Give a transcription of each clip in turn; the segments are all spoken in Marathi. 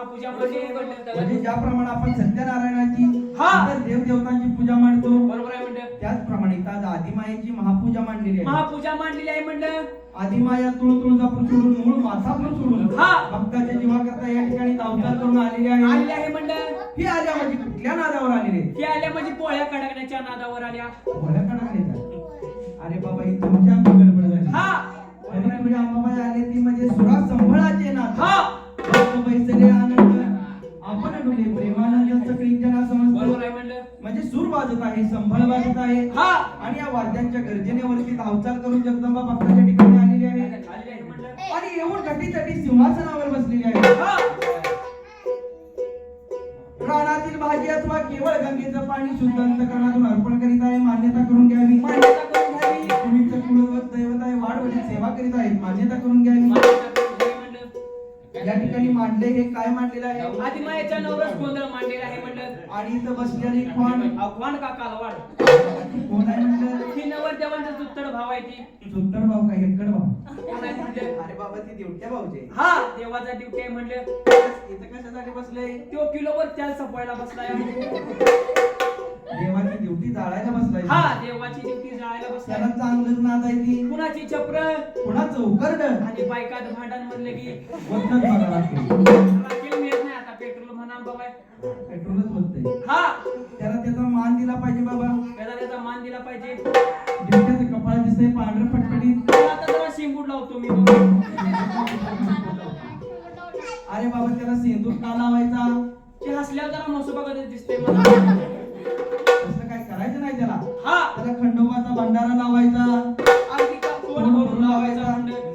महापूजा म्हणजे म्हणजे ज्याप्रमाणे आपण सत्यनारायणाची हा. पूजा मांडतो बरोबर आहे म्हणलं त्याचप्रमाणे आज आदिमायेची महापूजा मांडलेली आहे. महापूजा मांडलेली आहे म्हणलं आदिमाया तुळ तुळजापूर सोडून मूळ माथापूर सोडून हा. भक्ताच्या जीवाकरता या ठिकाणी अवतार करून आलेली आलेली आहे आहे म्हणलं ही आल्या म्हणजे कुठल्या नादावर आलेली आहे? ती आल्या म्हणजे पोळ्या कडकण्याच्या नादावर आल्या. भल्या कडकलेचा. अरे बाबा ही तुमच्या गडबड झाली. हा! पुढे अंबाबाई आले ती म्हणजे सुरा संभळाचे नाथ हा! भक्त बैसले डुले प्रेमानंद सगळी जना समजतो. आहे म्हणजे सूर वाजत आहे संभळ वाजत आहे. हा. आणि या वाद्यांच्या गर्जनेवरती हालचाल करून जगदंबा भक्ताच्या ठिकाणी आलेली आहे. आहे आणि येऊन घटीसाठी सिंहासनावर बसलेली आहे. प्राणातील भाजी अथवा केवळ गंगेचं पाणी शुद्ध अंतकरणातून अर्पण करीत आहे मान्यता करून घ्यावी. मान्यता करून घ्यावी. तुम्ही तर कुलवत दैवत आहे वाढवणी सेवा करीत आहेत मान्यता करून घ्यावी. या ठिकाणी मांडले हे काय मांडलेलं आहे? आदिमायाच्या नवरस गोंधळ मांडलेला आहे म्हणलं आणि इथं बसलेली कोण? आव्हान का कालवाड? कोण आहे म्हणलं ही नवर देवांचा सुत्तड भाव आहे ती. सुत्तर भाऊ का हेक्कड भाऊ? कोण आहे म्हणलं अरे बाबा ती देवट्या भाऊचे. हा देवाचा ड्युटी आहे म्हणलं इथं कशासाठी बसले तो किलोवर त्याल सपवायला बसलाय. देवाची ड्युटी जाळायला बसलाय. हा देवाची जायला बसलाय. त्याला चांगलंच नाद आहे ती कुणाची चप्र कुणाचं उकरड आणि बायकात भांडण म्हणलं की वतनच बघा लागते राखेल मिळत नाही आता पेट्रोल म्हणा बाबा. पेट्रोलच हा. त्याला त्याचा मान दिला पाहिजे बाबा. त्याला त्याचा मान दिला पाहिजे. कपाळ दिसतंय पांढरं त्याला आता जरा शिंबूड लावतो मी बघ. अरे बाबा त्याला सेंदूर का लावायचा? ते हसल्यावर जरा मसोबा कधी दिसते मला. काय नाही त्याला हा त्याला खंडोबाचा भंडारा लावायचा का भरून लावायचा म्हणलं.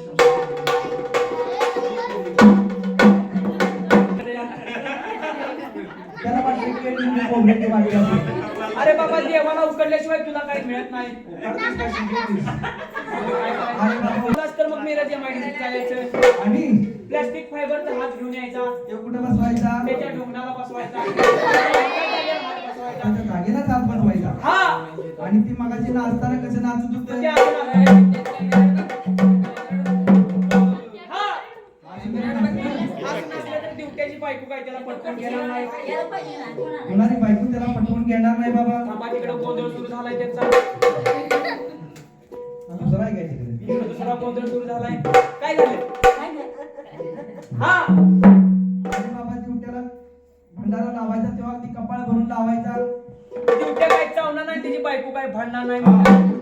त्याला वाटतं की मी कोंबड्याची वाटी असेल. अरे बाबा देवाला उकडल्याशिवाय तुला काही मिळत नाही करतोस का शिंदे? काय करायचं? तुलाच तर मग मिरज एमआयडीसी चालायचं आणि प्लास्टिक फायबरचा हात घेऊन यायचा तो कुठं बसवायचा त्याच्या ढोंगणाला बसवायचा. त्याच्या हा आणि ती मगाशी नाचताना कसं नाचत ते. हा. त्याला होणारी बायको त्याला पटवून घेणार नाही बाबा गोंधळ सुरू झालाय त्यांचा दुसरा आहे काय तिकडे दुसरा गोंधळ सुरू झालाय काय झालं हा आणि बाबा दिवट्याला भंडारा लावायचा तेव्हा ती कपाळ भरून लावायचा त्याची नाही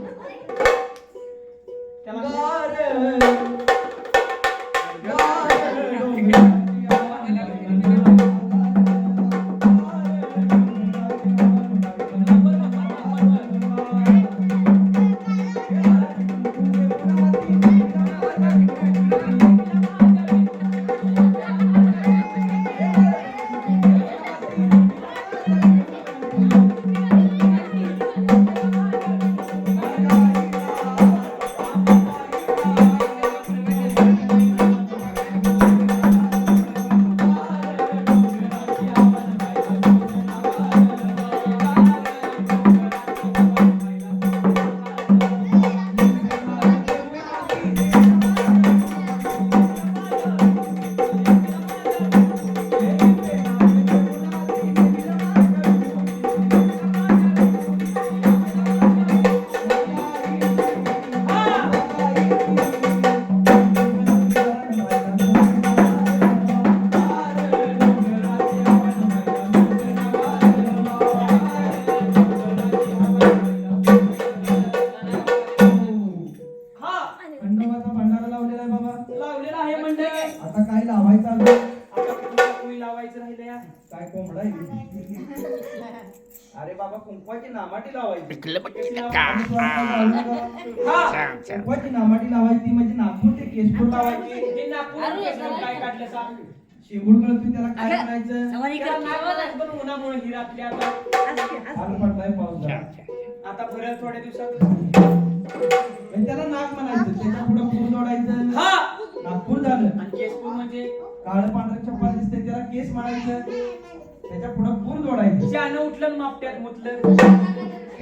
अरे बाबा कुंकवाची नामाटी लावायची. हा. कुंकवाची नामाटी लावायची म्हणजे नागपूर ते केशपूर लावायची. हे नागपूर केसर काय काढलं सा शिंगूड कळत त्याला काय म्हणायचं? त्याला पण उन्हामुळे ही रात्री आता पडलाय पाऊस जरा. आता भरल थोड्या दिवसात. म्हणजे त्याला नाग म्हणायचं. त्याच्या पुढे पूर जोडायचं. हा. नागपूर झालं. आणि केसपूर म्हणजे? काळ पांढरं चप्पल दिसते त्याला केस म्हणायचं. त्याच्या पुढे पूर जोडायचं. ज्यानं उठलं मापट्यात मुतलं.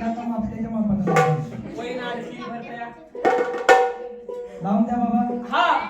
आता मापट्याच्या लावायचं. वैन आरती भरतया लावून द्या बाबा. हा.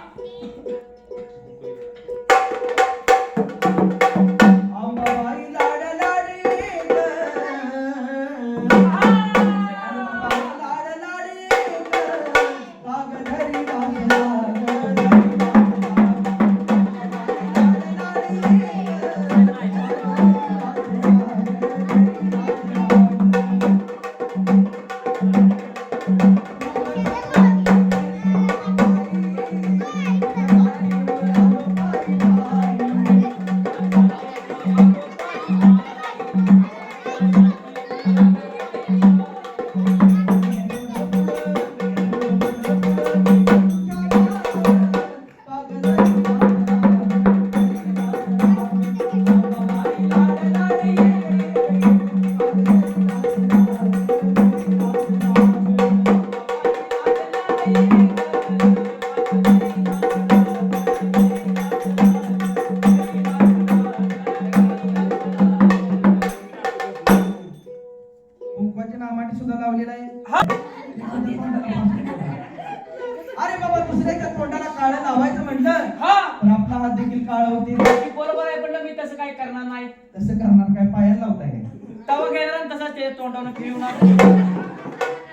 देखील काळ होते. बरोबर आहे पण मी तसं काय करणार नाही. तसं करणार काय? पायाला लावताय काय? तवा घेणार आणि तसाच ते तोंडावरून फिरवणार.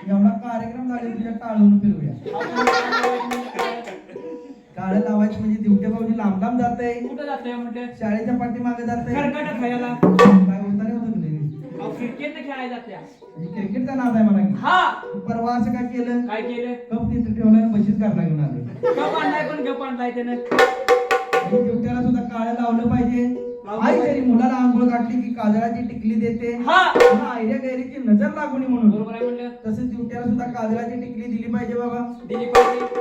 एवढा कार्यक्रम झाले तुझ्या टाळून फिरूया. काळ लावायची म्हणजे दिवट्या भाऊजी लांब लांब जात आहे कुठं जातोय म्हटलं? शाळेच्या पाठीमागे जात आहे खरकट खायला. क्रिकेट खेळायला जात्या. क्रिकेटचा नाद आहे मला हा. परवा असं काय केलं? काय केलं? कप तिथे ठेवलं आणि बशीच घरला घेऊन आले. गप आणलाय पण गप आणलाय त्यानं. आणि दिवट्याला सुद्धा काळ लावलं पाहिजे. आई जरी मुलाला आंघोळ घातली की काजळाची टिकली देते. हा. गैरीची नजर लागू नये म्हणून. बरोबर आहे म्हणलं. तसंच दिवट्याला सुद्धा काजळाची टिकली दिली पाहिजे बाबा. दिली पाहिजे.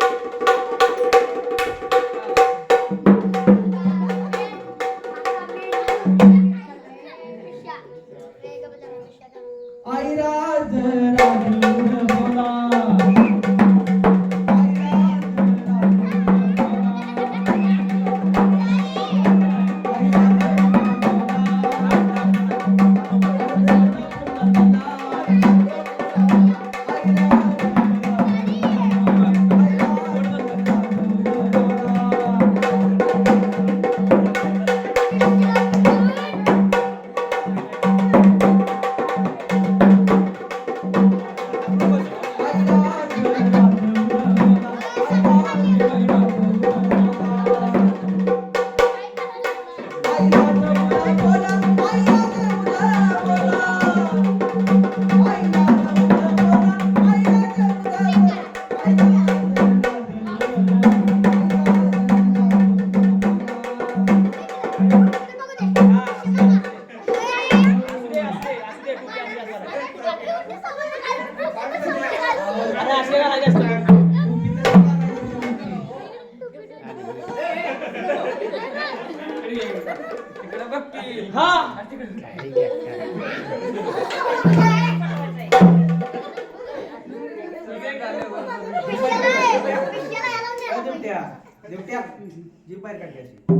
जी बाहेर काढली अशी.